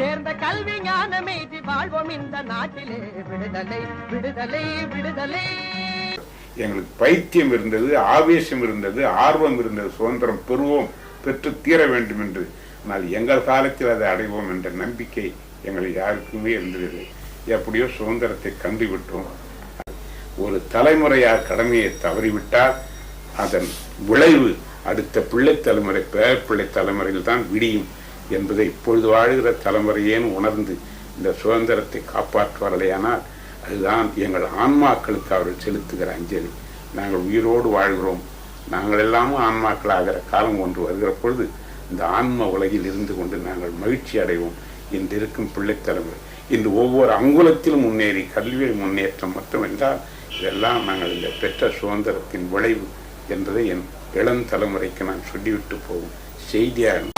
சேர்ந்த கல்வி ஞானம் வாழ்வோம் இந்த நாட்டிலே. விடுதலை விடுதலை விடுதலை. எங்களுக்கு பைத்தியம் இருந்தது ஆவேசம் இருந்தது ஆர்வம் இருந்தது சுதந்திரம் பெறுவோம் பெற்று தீர வேண்டும் என்று. ஆனால் எங்கள் காலத்தில் அதை அடைவோம் என்ற நம்பிக்கை எங்கள் யாருக்குமே இருந்ததில்லை. எப்படியோ சுதந்திரத்தை கண்டுவிட்டோம். ஒரு தலைமுறையார் கடமையை தவறிவிட்டால் அதன் விளைவு அடுத்த பிள்ளை தலைமுறை பேரப்பிள்ளை தலைமுறையில் தான் விடியும். என்பதை இப்பொழுது வாழ்கிற தலைமுறையேன் உணர்ந்து இந்த சுதந்திரத்தை காப்பாற்றுவார்களேயானால் அதுதான் எங்கள் ஆன்மாக்களுக்கு அவர்கள் செலுத்துகிற அஞ்சலி. நாங்கள் உயிரோடு வாழ்கிறோம். நாங்கள் எல்லாமும் ஆன்மாக்களாகிற காலம் ஒன்று வருகிற பொழுது இந்த ஆன்ம உலகில் இருந்து கொண்டு நாங்கள் மகிழ்ச்சி அடைவோம் இன்று இருக்கும் பிள்ளைத்தலைமுறை இன்று ஒவ்வொரு அங்குலத்திலும் முன்னேறி கல்வி முன்னேற்றம் மட்டுமென்றால் இதெல்லாம் நாங்கள் இந்த பெற்ற சுதந்திரத்தின் விளைவு என்பதை என் இளம் தலைமுறைக்கு நான் சொல்லிவிட்டு போகும் செய்தியாக